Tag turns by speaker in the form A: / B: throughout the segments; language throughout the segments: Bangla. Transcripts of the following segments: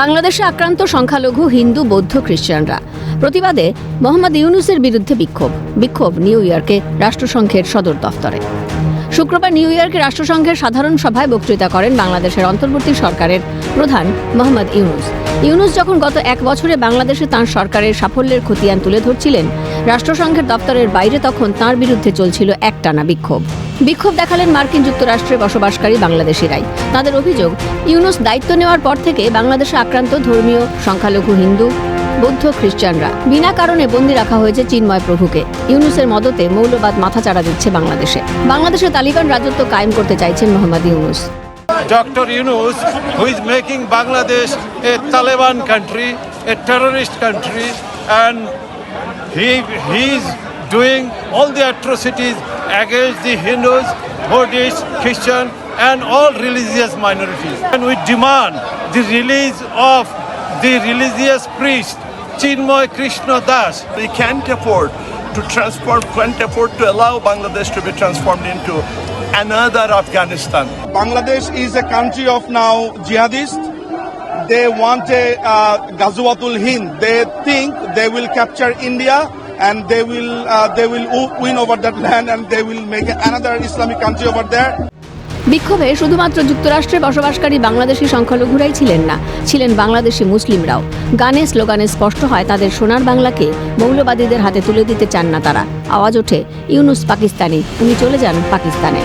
A: বাংলাদেশে আক্রান্ত সংখ্যালঘু, হিন্দু, বৌদ্ধ খ্রিস্টানরা। প্রতিবাদে মোহাম্মদ ইউনুসের বিরুদ্ধে বিক্ষোভ। বিক্ষোভ নিউ ইয়র্কে রাষ্ট্রসংঘের সদর দফতরে। শুক্রবার নিউ ইয়র্কে রাষ্ট্রসংঘের সাধারণ সভায় বক্তৃতা করেন বাংলাদেশের অন্তর্বর্তী সরকারের প্রধান মোহাম্মদ ইউনুস। ইউনুস যখন গত এক বছরে বাংলাদেশে তাঁর সরকারের সাফল্যের খতিয়ান তুলে ধরছিলেন, রাষ্ট্রসংঘের দপ্তরের বাইরে তখন তাঁর বিরুদ্ধে চলছিল একটানা বিক্ষোভ। বিক্ষোভ দেখালেন মার্কিন যুক্তরাষ্ট্রে বসবাসকারী বাংলাদেশিরাই। তাদের অভিযোগ, ইউনুস দায়িত্ব নেওয়ার পর থেকে বাংলাদেশে আক্রান্ত ধর্মীয়, সংখ্যালঘু হিন্দু বৌদ্ধ খ্রিস্টানরা বিনা কারণে বন্দি রাখা হয়েছে চিন্ময় প্রভুকে ইউনুসের মদতে মৌলবাদ মাথাচাড়া দিচ্ছে বাংলাদেশে বাংলাদেশে তালিবান রাজত্ব কায়েম করতে চাইছেন Mohammad Yunus
B: Dr. Yunus, who is making Bangladesh a Taliban country, a terrorist country, and he, he is doing all the atrocities against the Hindus, Buddhists, Christian, and all religious minorities. And we demand the release of the religious priest, Chinmoy Krishna Das,
C: We can't afford to transform, can't afford to allow Bangladesh to be transformed into another Afghanistan.
D: Bangladesh is a country of now jihadists. They want a uh, Ghazwatul Hind. They think they will capture India and they will uh, they will win over that land and they will make another Islamic country over there.
A: বিক্ষোভে শুধুমাত্র যুক্তরাষ্ট্রে বসবাসকারী বাংলাদেশি সংখ্যালঘুরাই ছিলেন না, ছিলেন বাংলাদেশি মুসলিমরাও। গানে স্লোগানে স্পষ্ট হয়, তাদের সোনার বাংলাকে মৌলবাদীদের হাতে তুলে দিতে চান না তারা। আওয়াজ ওঠে, ইউনুস পাকিস্তানি, উনি চলে যান পাকিস্তানে।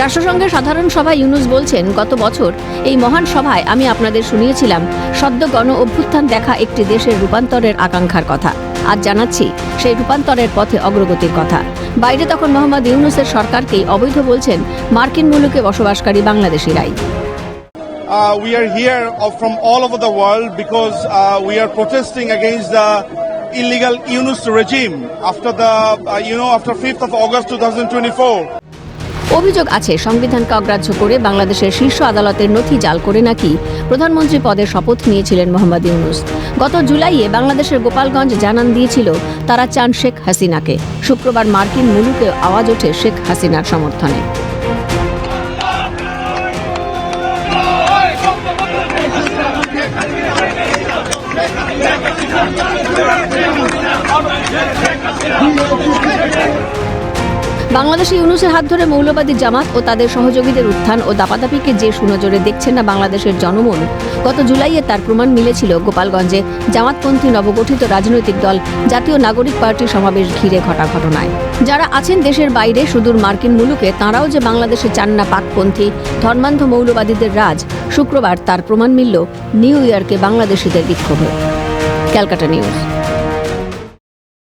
A: রাষ্ট্রসংঘের সাধারণ সভায় ইউনুস বলছেন গত বছর এই মহান সভায় আমি আপনাদের শুনিয়েছিলাম সদ্য গণ অভ্যুত্থান দেখা একটি দেশের রূপান্তরের আকাঙ্ক্ষার কথা। আজ জানাচ্ছি সেই রূপান্তরের পথে অগ্রগতির কথা। বাইরে তখন মোহাম্মদ ইউনুসের সরকারকেই অবৈধ বলছেন মার্কিন মুলুকে বসবাসকারী বাংলাদেশিরাই।
D: Uh, we are here from all over the world because uh, we are protesting against the illegal Yunus regime after the uh, you know after 5th of August 2024.
A: অভিযোগ আছে, সংবিধানকে অগ্রাহ্য করে বাংলাদেশের শীর্ষ আদালতের নথি জাল করে নাকি প্রধানমন্ত্রী পদের শপথ নিয়েছিলেন মোহাম্মদ ইউনুস। গত জুলাইয়ে বাংলাদেশের গোপালগঞ্জ জানান দিয়েছিল তারা চান শেখ হাসিনাকে। শুক্রবার মার্কিন মুলুকে আওয়াজ ওঠে শেখ হাসিনার সমর্থনে। বাংলাদেশে ইউনুসের হাত ধরে মৌলবাদী জামাত ও তাদের সহযোগীদের উত্থান ও দাপাদাপিকে যে সুনজরে দেখছেন না বাংলাদেশের জনমন, গত জুলাইয়ে তার প্রমাণ মিলেছিল গোপালগঞ্জে জামাতপন্থী নবগঠিত রাজনৈতিক দল জাতীয় নাগরিক পার্টির সমাবেশ ঘিরে ঘটা ঘটনায়। যারা আছেন দেশের বাইরে সুদূর মার্কিন মুলুকে, তাঁরাও যে বাংলাদেশে চান না পাকপন্থী, ধর্মান্ধ মৌলবাদীদের রাজ, শুক্রবার তার প্রমাণ মিলল নিউ ইয়র্কে বাংলাদেশিদের বিক্ষোভে। ক্যালকাটা নিউজ।